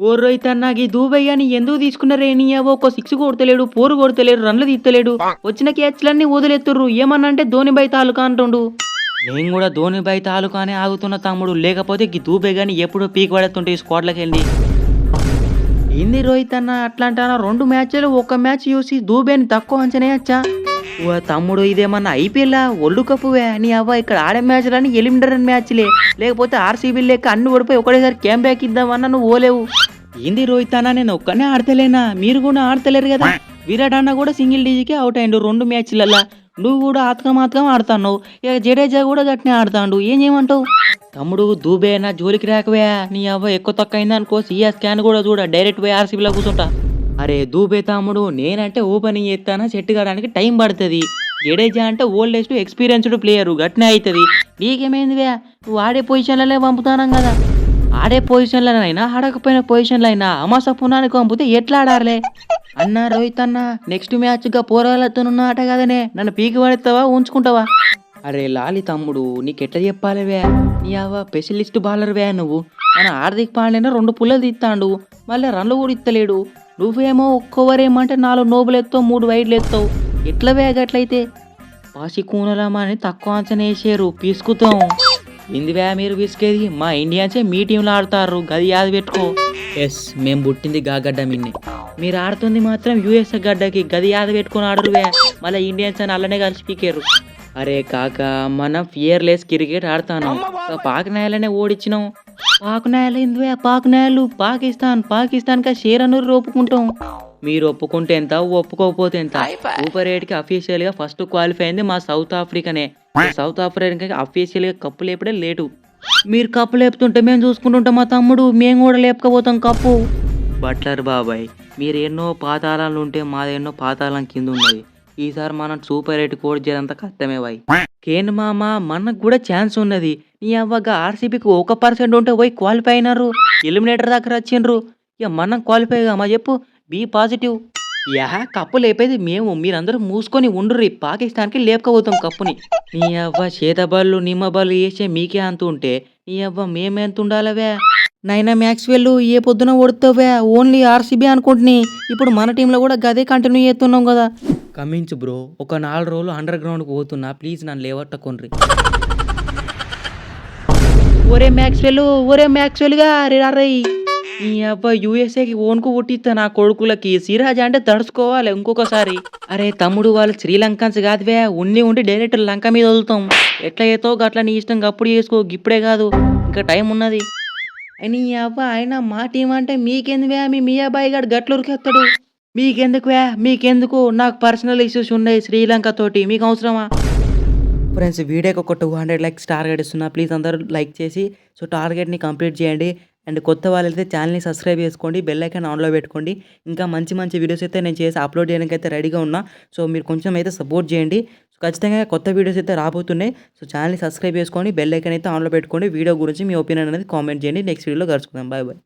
ఓ రోహిత్ అన్న ఈ దూబయ్య అని ఎందుకు తీసుకున్నారే? నీ ఒక సిక్స్ కొడతలేడు పోరు కొడతలేడు రన్లు తీస్తలేడు వచ్చిన క్యాచ్లన్నీ వదిలేస్తుర్రు ఏమన్నంటే ధోనిబాయ్ తాలూకా అంటుండు. నేను కూడా ధోనిబాయ్ తాలూకానే ఆగుతున్న తమ్ముడు. లేకపోతే ఈ దూబే గాని ఎప్పుడో పీక్ పడుతుంటే ఈ స్క్వాడ్లోకి వెళ్ళి ఏంది రోహిత్ అన్న అట్లా అంటానా రెండు మ్యాచ్లు ఒక మ్యాచ్ చూసి దూబేని తక్కువ అంచనేయచ్చా ఓ తమ్ముడు ఇదేమన్నా ఐపీఎల్ వరల్డ్ కప్పువే నీ అవ్వ ఇక్కడ ఆడే మ్యాచ్లని ఎలిమినరీ మ్యాచ్లే. లేకపోతే ఆర్సీబీ లెక్క అన్ని ఓడిపోయి ఒకటేసారి క్యాంప్ బ్యాక్ ఇద్దామన్నా నువ్వు ఓలేవు. ఏంది రోహిత్ అన్న నేను ఒక్కనే ఆడతలేనా? మీరు కూడా ఆడతలేరు కదా. విరాట్ అన్న కూడా సింగిల్ డీజీకే అవుట్ అయ్యిండు రెండు మ్యాచ్లల్లా. నువ్వు కూడా ఆతకం ఆతకం ఆడుతాను ఇక జడేజా కూడా గట్టినే ఆడుతాండు. ఏం చేయమంటావు? తమ్ముడు దూబే నా జోలికి రాకవే. నీ అవ్వ ఎక్కువ తక్కువ అయింది అనుకో సిఎస్ స్కాన్ కూడా చూడ డైరెక్ట్ పోయి ఆర్సీబీలో కూర్చుంటా. అరే దూబే తమ్ముడు నేనంటే ఓపెనింగ్ చేస్తానా? సెట్ కావడానికి టైం పడుతుంది. జడేజా అంటే ఓల్డెస్ట్ ఎక్స్పీరియన్స్డ్ ప్లేయర్ గట్నే అవుతుంది నీకేమైందివే నువ్వు ఆడే పొజిషన్లనే పంపుతానం కదా. ఆడే పొజిషన్లనైనా ఆడకపోయిన పొజిషన్లో అయినా అమాస పునానికి పంపితే ఎట్లా ఆడాలే? అన్న రోహిత్ అన్న నెక్స్ట్ మ్యాచ్గా పోరాలతోనున్న ఆట కదనే. నన్ను పీకి పడతావా ఉంచుకుంటావా అరే లాలి తమ్ముడు నీకెట్లా చెప్పాలివే నీ అవ్వ స్పెషలిస్ట్ బాలర్వే నువ్వు. మన ఆర్థిక పాండేనా రెండు పుల్లలు తీస్తాడు మళ్ళీ రన్లు కూడా ఇత్తలేడు. నువ్వేమో ఒక్కొవర్ ఏమంటే నాలుగు నోబులు ఎత్తావు మూడు వైడ్లు ఎత్తావు. ఎట్లా వేగట్లయితే పాసి కూనలమా అని తక్కువ అంచనా వేసారు పీసుకుతాం. ఇందివే మీరు పీసుకేది? మా ఇండియన్సే మీ టీంలో ఆడతారు గది యాది పెట్టుకో. ఎస్ మేము పుట్టింది గాగడ్డ మిన్ని. మీరు ఆడుతుంది మాత్రం యుఎస్ గడ్డకి గది యాద పెట్టుకొని ఆడరువే మళ్ళీ ఇండియన్స్ అని అల్లనే కలిసి పీకారు. అరే కాక మనం ఫియర్లెస్ క్రికెట్ ఆడతాను. పాకనాయాలనే ఓడిచ్చినాం. పాకనాయాలు ఎందువే? పాకనాయాలు పాకిస్తాన్ పాకిస్తాన్ కా షేర్ అనూరు ఒప్పుకుంటాం మీరు ఒప్పుకుంటే ఎంత ఒప్పుకోకపోతే ఎంత? సూపర్ ఎయిట్కి అఫీషియల్గా ఫస్ట్ క్వాలిఫై అయింది మా సౌత్ ఆఫ్రికానే సౌత్ ఆఫ్రికా అఫీషియల్గా కప్పు లేపడే లేటు. మీరు కప్పు లేపుతుంటే మేము చూసుకుంటుంటాం మా తమ్ముడు మేము కూడా లేపకపోతాం కప్పు. బట్లర్ బాబాయ్ మీరు ఎన్నో పాతాళాలు ఉంటే మాది ఎన్నో పాతాళం కింద ఉన్నది. ఈసారి మనం సూపర్ ఎయిట్ కోడ్ చేయాలంత కష్టమే బాయ్. కేన్ మామ మనకు కూడా ఛాన్స్ ఉన్నది. నీ అవ్వగా ఆర్సీబీకి ఒక పర్సెంట్ ఉంటే పోయి క్వాలిఫై అయినారు. ఎలిమినేటర్ దగ్గర వచ్చిండ్రు ఇక మనం క్వాలిఫై మా చెప్పు? బీ పాజిటివ్ యా కప్పు లేపేది మేము. మీరందరూ మూసుకొని ఉండుర్రి. పాకిస్తాన్కి లేపకపోతాం కప్పుని. నీ అవ్వ చేతబళ్ళు నిమ్మబళ్ళు వేసే మీకే అంత ఉంటే నీ అవ్వ మేమెంత ఉండాలవే? నైనా మ్యాక్స్వెల్ ఏ పొద్దున ఓడుతావే? Only RCB అనుకుంటుని. ఇప్పుడు మన టీంలో కూడా గదే కంటిన్యూ చేస్తున్నాం కదా. కమించు బ్రో. ఒక నాలుగు రోజులు అండర్ గ్రౌండ్కి పోతున్నా. ప్లీజ్ నన్ను లేవట్టకొండ్రి. ఒరే మ్యాక్స్వెల్ ఒరే మ్యాక్స్వెల్గా అరే అరే. ఈ అబ్బాయి యూఎస్ఏకి ఓన్కు పుట్టిస్తా నా కొడుకులకి. సిరాజ్ అంటే తడుచుకోవాలి ఇంకొకసారి. అరే తమ్ముడు వాళ్ళు శ్రీలంకన్స్ కాదువే. ఉన్ని ఉండి డైరెక్ట్ లంక మీద వదులుతాం. ఎట్లా చేతో గట్ల నీ ఇష్టం అప్పుడు చేసుకో. ఇప్పుడే కాదు. ఇంకా టైం ఉన్నది. అని అవ్వ ఆయన మా టీం అంటే మీకెందువే మీ మీ అబ్బాయి గారు గట్లూరికెత్తాడు మీకెందుకు మీకెందుకువే? మీకెందుకు? నాకు పర్సనల్ ఇష్యూస్ ఉన్నాయి శ్రీలంక తోటి. మీకు అవసరమా? ఫ్రెండ్స్ వీడియోకి ఒక టూ హండ్రెడ్ లైక్స్ టార్గెట్ ఇస్తున్నా. ప్లీజ్ అందరూ లైక్ చేసి సో టార్గెట్ని కంప్లీట్ చేయండి. అండ్ కొత్త వాళ్ళైతే ఛానల్ని సబ్స్క్రైబ్ చేసుకోండి. బెల్ ఐకాన్ ఆన్లో పెట్టుకోండి. ఇంకా మంచి మంచి వీడియోస్ అయితే నేను చేసి అప్లోడ్ చేయడానికి అయితే రెడీగా ఉన్నా. సో మీరు కొంచెం అయితే సపోర్ట్ చేయండి. ఖచ్చితంగా కొత్త వీడియోస్ అయితే రాబోతున్నాయి. సో ఛానల్ని సబ్స్క్రైబ్ చేసుకొని బెల్ ఐకన్ అయితే ఆన్లో పెట్టుకోండి. వీడియో గురించి మీ ఒపీనియన్ అనేది కామెంట్ చేయండి. నెక్స్ట్ వీడియోలో కలుసుకుందాం. Bye bye.